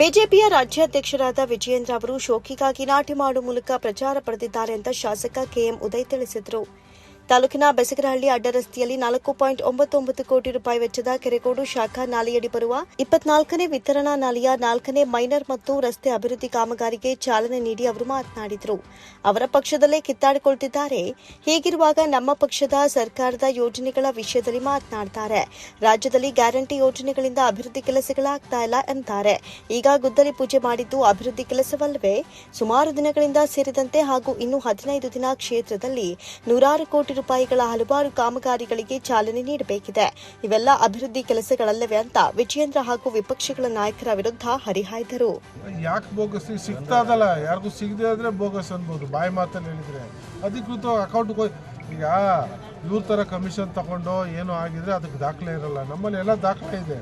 ಬಿಜೆಪಿಯ ರಾಜ್ಯಾಧ್ಯಕ್ಷರಾದ ವಿಜಯೇಂದ್ರ ಅವರು ಶೋಕಿಗಾಗಿ ನಾಟಿ ಮಾಡುವ ಮೂಲಕ ಪ್ರಚಾರ ಪಡೆದಿದ್ದಾರೆ ಅಂತ ಶಾಸಕ ಕೆಎಂ ಉದಯ್ ತಿಳಿಸಿದರು. ತಾಲೂಕಿನ ಬೆಸಗರಹಳ್ಳಿ ಅಡ್ಡರಸ್ತೆಯಲ್ಲಿ ನಾಲ್ಕು ಪಾಯಿಂಟ್ ಒಂಬತ್ತು ಒಂಬತ್ತು ಕೋಟಿ ರೂಪಾಯಿ ವೆಚ್ಚದ ಕೆರೆಗೋಡು ಶಾಖಾ ನಾಲೆಯಡಿ ಬರುವ ಇಪ್ಪತ್ನಾಲ್ಕನೇ ವಿತರಣಾ ನಾಲೆಯ ನಾಲ್ಕನೇ ಮೈನರ್ ಮತ್ತು ರಸ್ತೆ ಅಭಿವೃದ್ಧಿ ಕಾಮಗಾರಿಗೆ ಚಾಲನೆ ನೀಡಿ ಅವರು ಮಾತನಾಡಿದರು. ಅವರ ಪಕ್ಷದಲ್ಲೇ ಕಿತ್ತಾಡಿಕೊಳ್ತಿದ್ದಾರೆ. ಹೀಗಿರುವಾಗ ನಮ್ಮ ಪಕ್ಷದ ಸರ್ಕಾರದ ಯೋಜನೆಗಳ ವಿಷಯದಲ್ಲಿ ಮಾತನಾಡ್ತಾರೆ. ರಾಜ್ಯದಲ್ಲಿ ಗ್ಯಾರಂಟಿ ಯೋಜನೆಗಳಿಂದ ಅಭಿವೃದ್ಧಿ ಕೆಲಸಗಳಾಗ್ತಾ ಇಲ್ಲ ಅಂತಾರೆ ಈಗ ಗುದ್ದಲಿ ಪೂಜೆ ಮಾಡಿದ್ದು ಅಭಿವೃದ್ಧಿ ಕೆಲಸವಲ್ಲವೇ? ಸುಮಾರು ದಿನಗಳಿಂದ ಸೇರಿದಂತೆ ಹಾಗೂ ಇನ್ನು ಹದಿನೈದು ದಿನ ಕ್ಷೇತ್ರದಲ್ಲಿ ನೂರಾರು ಕೋಟಿ ರೂಪಾಯಿಗಳ ಹಲವಾರು ಕಾಮಗಾರಿಗಳಿಗೆ ಚಾಲನೆ ನೀಡಬೇಕಿದೆ. ಇವೆಲ್ಲ ಅಭಿವೃದ್ಧಿ ಕೆಲಸಗಳಲ್ಲವೇ ಅಂತ ವಿಜಯೇಂದ್ರ ಹಾಗೂ ವಿಪಕ್ಷಗಳ ನಾಯಕರ ವಿರುದ್ಧ ಹರಿಹಾಯ್ದರು. ಯಾಕೆ ಬೋಗಸ್? ಸಿಗ್ತಾದಲ್ಲ ಯಾರಿಗೂ ಸಿಗದೆ ಆದ್ರೆ ಬೋಗಸ್ ಅನ್ಬೋದು. ಬಾಯಿ ಮಾತಲ್ಲಿ ಹೇಳಿದ್ರೆ. ಅಧಿಕೃತ ಅಕೌಂಟ್ ಹೋಗಿ ಈಗ ಇವ್ರ ಥರ ಕಮಿಷನ್ ತಗೊಂಡು ಏನು ಆಗಿದ್ರೆ ಅದಕ್ಕೆ ದಾಖಲೆ ಇರಲ್ಲ. ನಮ್ಮಲ್ಲಿ ಎಲ್ಲ ದಾಖಲೆ ಇದೆ.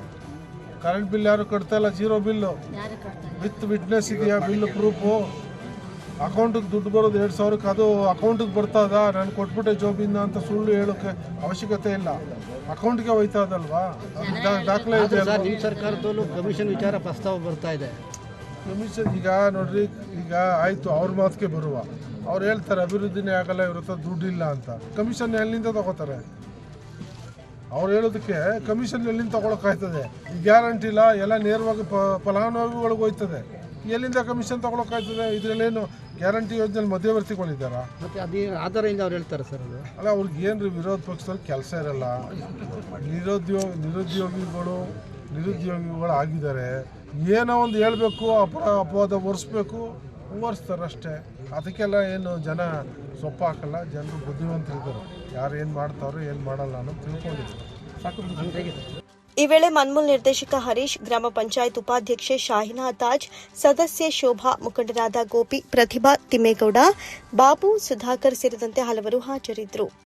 ಕರೆಂಟ್ ಬಿಲ್ ಯಾರು ಕಟ್ತಾ ಇಲ್ಲ? ಜೀರೋ ಬಿಲ್ಲು ವಿತ್ ವಿಟ್ನೆಸ್ ಇದೆಯಾ? ಬಿಲ್ ಪ್ರೂಫು ಅಕೌಂಟಿಗೆ ದುಡ್ಡು ಬರೋದು ಎರಡು ಸಾವಿರಕ್ಕೆ ಅದು ಅಕೌಂಟಿಗೆ ಬರ್ತದ? ನಾನು ಕೊಟ್ಬಿಟ್ಟೆ ಜೋಬಿಂದ ಅಂತ ಸುಳ್ಳು ಹೇಳೋಕ್ಕೆ ಅವಶ್ಯಕತೆ ಇಲ್ಲ. ಅಕೌಂಟ್ಗೆ ಹೋಯ್ತಾ ದಾ- ದಾಖಲೆ ಇದೆ ಸರ್ಕಾರದಲ್ಲೂ ಕಮಿಷನ್ ವಿಚಾರ ಪ್ರಸ್ತಾವ ಬರ್ತಾ ಇದೆ. ಕಮಿಷನ್ ಈಗ ನೋಡ್ರಿ ಈಗ ಆಯಿತು ಅವ್ರ ಮಾತಿಗೆ ಬರುವ. ಅವ್ರು ಹೇಳ್ತಾರೆ ಅಭಿವೃದ್ಧಿನೇ ಆಗಲ್ಲ ಇವ್ರ ಹತ್ರ ದುಡ್ಡಿಲ್ಲ ಅಂತ. ಕಮಿಷನ್ ಎಲ್ಲಿಂದ ತಗೋತಾರೆ? ಅವ್ರು ಹೇಳೋದಕ್ಕೆ ಕಮಿಷನ್ ಎಲ್ಲಿಂದ ತಗೊಳಕ್ಕಾಯ್ತದೆ ಈ ಗ್ಯಾರಂಟಿ ಇಲ್ಲ ಎಲ್ಲ ನೇರವಾಗಿ ಫಲಾನುಭವಿಗಳಿಗೆ ಹೋಯ್ತದೆ. ಎಲ್ಲಿಂದ ಕಮಿಷನ್ ತಗೊಳಕ್ಕಾಯ್ತದೆ ಇದರಲ್ಲೇನು ಗ್ಯಾರಂಟಿ ಯೋಜನೆ ಮಧ್ಯವರ್ತಿಗಳಿದ್ದಾರಾ ಮತ್ತೆ ಅದೇ ಆಧಾರದಿಂದ ಅವ್ರು ಹೇಳ್ತಾರೆ ಸರ್ ಅದು. ಅಲ್ಲ ಅವ್ರಿಗೆ ಏನ್ರಿ ವಿರೋಧ ಪಕ್ಷದಲ್ಲಿ ಕೆಲಸ ಇರಲ್ಲ? ನಿರುದ್ಯೋಗ ನಿರುದ್ಯೋಗಿಗಳು ನಿರುದ್ಯೋಗಿಗಳು ಆಗಿದ್ದಾರೆ. ಏನೋ ಒಂದು ಹೇಳಬೇಕು ಅಪರ ಅಪವಾದ ಒರೆಸ್ಬೇಕು ಒರೆಸ್ತಾರೆ ಅಷ್ಟೇ. ಅದಕ್ಕೆಲ್ಲ ಏನು ಜನ ಸೊಪ್ಪು ಹಾಕಲ್ಲ ಜನರು ಬುದ್ಧಿವಂತರಿದ್ದಾರೆ. ಯಾರು ಏನು ಮಾಡ್ತಾರೋ ಏನು ಮಾಡಲ್ಲ ಅನ್ನೋದು ತಿಳ್ಕೊಂಡಿದ್ದಾರೆ. ಈ ವೇಳೆ ಮನ್ಮೂಲ್ ನಿರ್ದೇಶಕ ಹರೀಶ್, ಗ್ರಾಮ ಪಂಚಾಯತ್ ಉಪಾಧ್ಯಕ್ಷೆ ಶಾಹಿನಾ ತಾಜ್ ಸದಸ್ಯೆ ಶೋಭಾ, ಮುಖಂಡರಾದ ಗೋಪಿ ಪ್ರತಿಭಾ ತಿಮ್ಮೇಗೌಡ, ಬಾಬು ಸುಧಾಕರ್ ಸೇರಿದಂತೆ ಹಲವರು ಹಾಜರಿದ್ದರು.